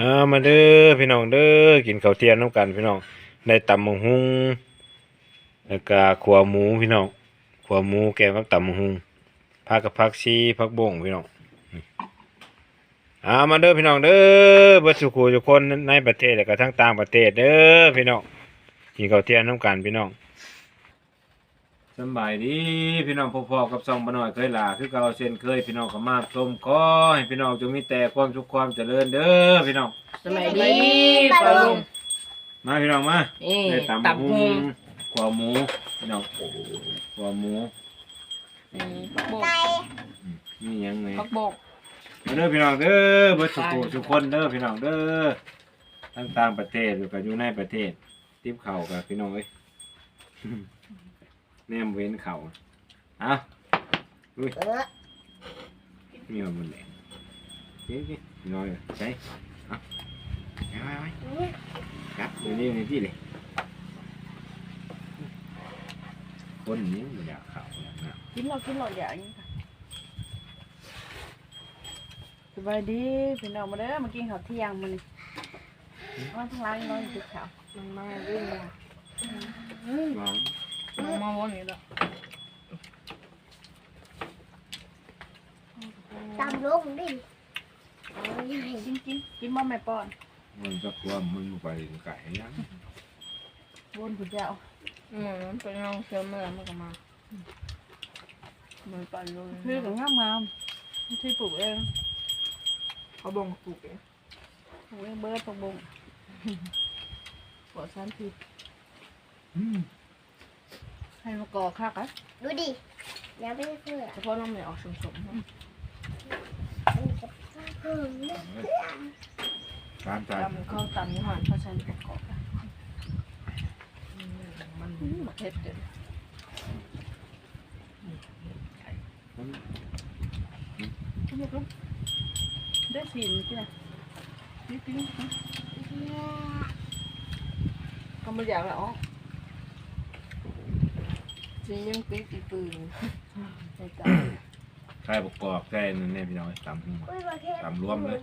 อ่ามาเด้อพี่น้องเด้อกินข้าวเที่ยงน้ำกันพี่น้องได้ตำมงหุงแล้วก็ขัวหมูพี่น้องขัวหมูแกงกับตำมงหุงผักกับผักชีผักบ่งพี่น้องนี่อ่ามาเด้อพี่น้องเด้อเบิดสุขูทุกคนในประเทศและก็ทั้งต่างประเทศเด้อพี่น้องกินข้าวเที่ยงน้ำกันพี่น้อง สำบายดีพี่น้องพ่อๆกับซองบ่น้อยเคยลาคือเก่าเช่นเคยพี่น้องก็มาชมขอให้พี่น้องจงมีแต่ความสุขความเจริญเด้อพี่น้องสมัยดีปลาลุงมาพี่น้องมานี่ได้ตำตับหมูหุงขัวหมูพี่น้องขัวหมูนี่ผักบกนี่ยังไงผักบกมาเด้อพี่น้องเด้อเบิดสุขทุกคนเด้อพี่น้องเด้อทั้งต่างประเทศหรือก็อยู่ในประเทศติบเข่ากับพี่น้องเอ้ย แนมเว้นเข่าอะอุ้ยมีมันบนแหลงเจ๊ๆพี่น้อยใช่อะไปไปไปครับอยู่นี่ในที่เลยคนนี้มันอยากเข่าอยากน้ำกินหรอกกินหรอกอย่างนี้ค่ะสบายดีพี่น้องมาเด้อมากินข้าวเที่ยงมื้อนี้มาทางร้านนอนติดข้าวมันมาเรื่องอะลอง มันมาวันนี้แล้วตามลงดิเอาใหญ่กินกินกินบ่แม่ป้อนมันจะความมันไปไก่ยังวนผู้เจ้าอืมมันเป็นน้องเชื่อเมื่อมันก็มามันปลาลุงคือก็งามงามๆที่ปลูกเองเขาบ่งปลูกเองปลูกเองเบิดปลูกบงปลอดสารพิษอืม ให้มากอคักอะดูดิแล้วไม่เพื่อเฉพาะน้องไม่ออกสมๆนะเพิ่มนะตามใจตำข้าวตำนี่หอนเขาใช้ประกอบอะอืมมันอืมเผ็ดเด้อเอาลูกลูกได้สีมันที่ไหนนี่ปิ้งนะก็ไม่อยากแล้วอ๋อ จริงยังปิ๊กอีปืนใจใจใช่ประกอบใช่นั่นแน่พี่น้องตามอุ้ยประเทศตามรวมเลย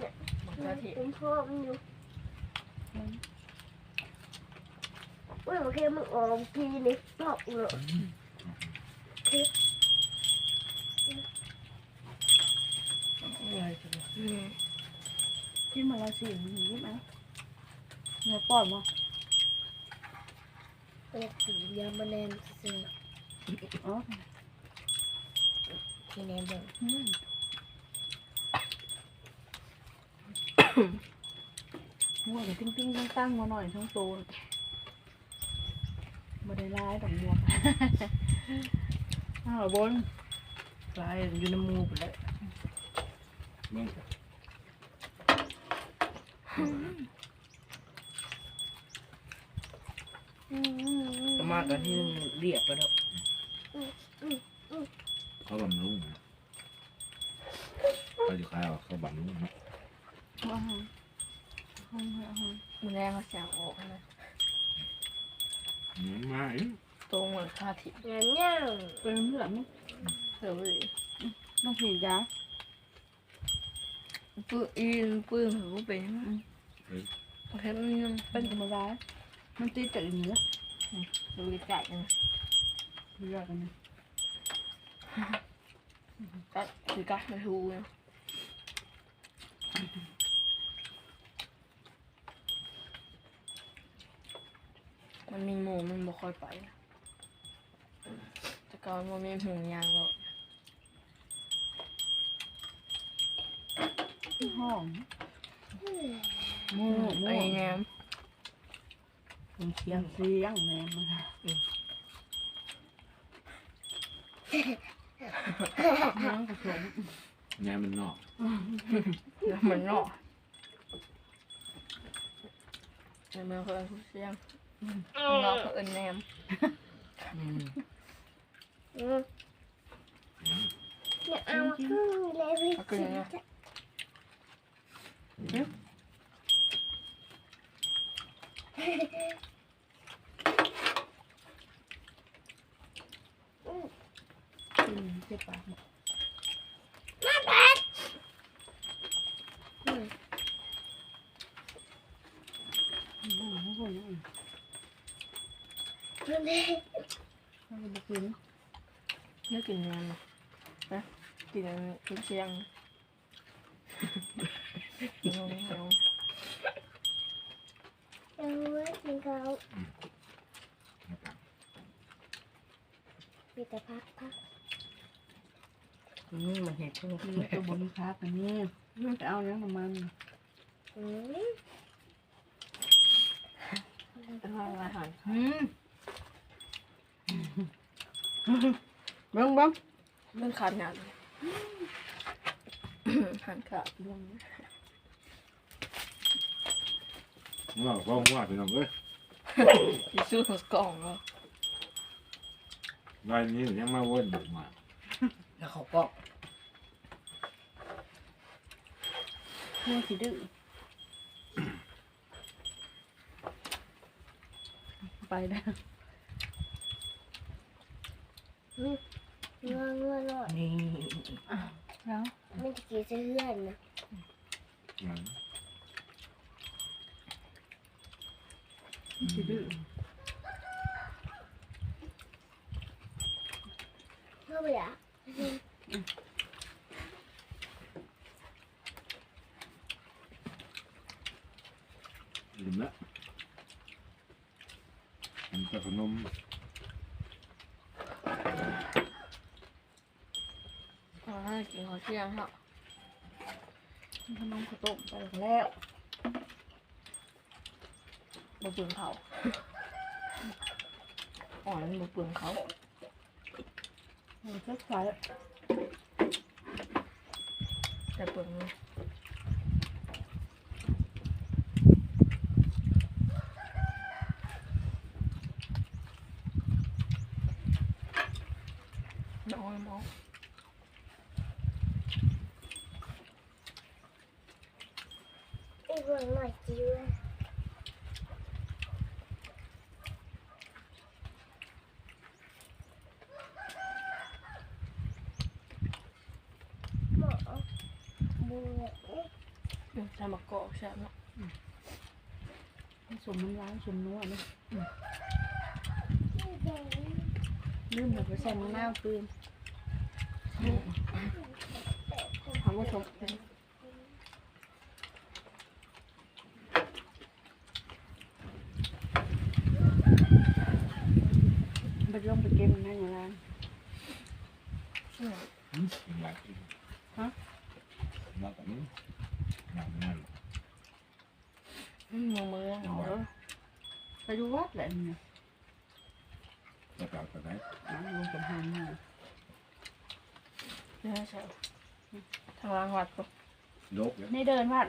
มันกะทิเป็นพ่อมันอยู่อุ้ยประเทศมันออกทีนี่ตอกเลยอะไรจังวะอืมกินมาแล้วสิหนีไหมเนื้อป้อนมา เป็นสียามาแนนเสือ อ๋อที่แนเดิมอืมหัวกับติ้งติ้งตั้งตั้งมาหน่อยทั้งตัวมาได้ร้ายดอกบัวอ้าวบนลายอยู่ในมูไปแล้วเบิ่งก็มากะที่เรียบไปแล้ว เขาบำรุงนะเขาจะขายเอาเขาบำรุงนะว้าวห้องห้องห้องมันแรงมาแสงออกนะอืมมาอีกตรงเหมือนคาทิงานย่างเป็นเพื่อนมั้ยเสือเลยต้องฉีดยาปื้ออีนปื้อหูเป็นแค่มันยังเป็นธรรมดามันตีจากเหนือดูไก่กันเรียกกันนะ ก็คือกัดไม่ถูกนะมันมีหมูมันบ่ค่อยไปนะแต่ก่อนมันมีหมูยางแล้วห้องมูมูไอ้แหนมผมเสียงเสียงแม่มา น้ำผสมแง่มันนอกแล้วมันเนาะในเมืองเขาเอิ้นเสียงนอกเขาเอิ้นแหนมอืมเนี่ยเอามาครึ่งเลยพี่เอาขึ้นเนาะ อืมเจ็บปากอืมยังมันได้เขาจะกินไม่กินงานนะกินกินเชียงน้องน้องยังไม่กินเขามีแต่พักพัก นี่มันเห็ดพวกมีตัวบนพักอันนี้มันจะเอาเนี้ยประมาณอืมอาหารอืมเบิ้งเบิ้งเรื่องขาดงานหันขาดลงว่าว่าว่าพี่น้องเอ้ยที่ซื้อของกล่องแล้วรายนี้ยังมาวนมาแล้วเขาก็ เพื่อสิดื้อไปได้อืมเงื่อนเงื่อนหน่อยนี่แล้วไม่จะกินเสื้อนนะสิดื้อเข้าไปอะ ลืมละ มันจะขนมเอาให้กินข้าวเที่ยงครับขนมข้าวต้มไปแล้วบะเปลืองเขาอ่อนบะเปลืองเขามันจะใส่แต่เปลืองนี่น้อยน้อง ไอ้คนหน่อยจิ๋วหมอบัวเดี๋ยวจะมากอกใช่ไหมสมมันร้ายสมนัวนี่แดงลืมแบบไปใส่มะนาวคืนทำว่าสม ไปลงไปเก็บมันได้ยังไงอืมหลักฮะหลักอันนี้หลักนั่นอืมมือมือเอาแล้วไปดูวัดแหละเนี่ยจะกล่าวกันไหนลงกับหางมานี่ใช่ทางล่างวัดปะโลกแล้วนี่เดินวัด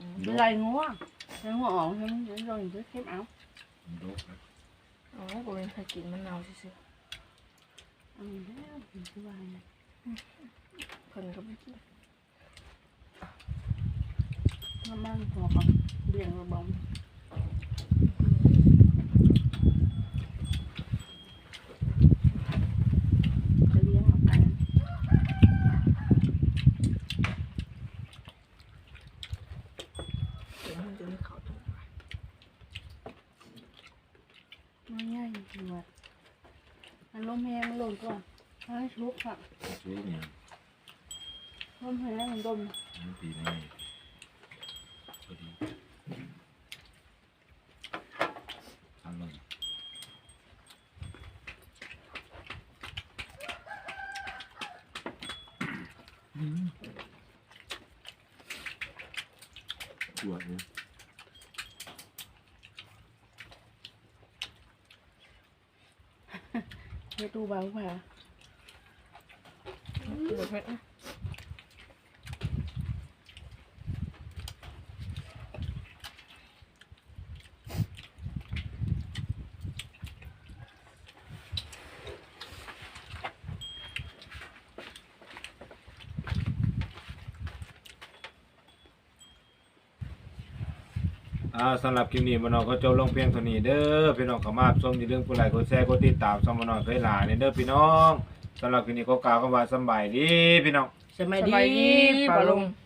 อืมไรงัวไรงัวออกใช่ไหมลงอยู่เข้มเอาลกแล้ วอ๋อกูเป็นใครกินมะนาวซื่อเอาแล้วถึงสบายๆเพิ่นก็ไม่กินน้ำมันหัวกับเบี่ยงระบอมจะเลี้ยงออกไปเดี๋ยวมันจะไม่เข้าตรง มันง่ายจริงว่ะมันลมแห้งมันลงก่อนให้ชุบค่ะช่วยเนี่ยลมแห้งมันดมมันปีนี้พอดีทำลงปวดเนี่ย เฮ็ดดูเบาค่ะตัวเม็ดนะ อ่าสำหรับคลิปนี้มานอก็จบลงเพียงเท่านี้เด้อพี่น้องเข้ามารับชมอย่าลืมกดไลค์กดแชร์กดติดตามช่องมานอเคยหลาเนี่ยเด้อพี่น้องสำหรับคลิปนี้ก็กล่าวคำว่าสำบายดีพี่น้อง สมัยสดีบายดีปปลาลาลุลุงง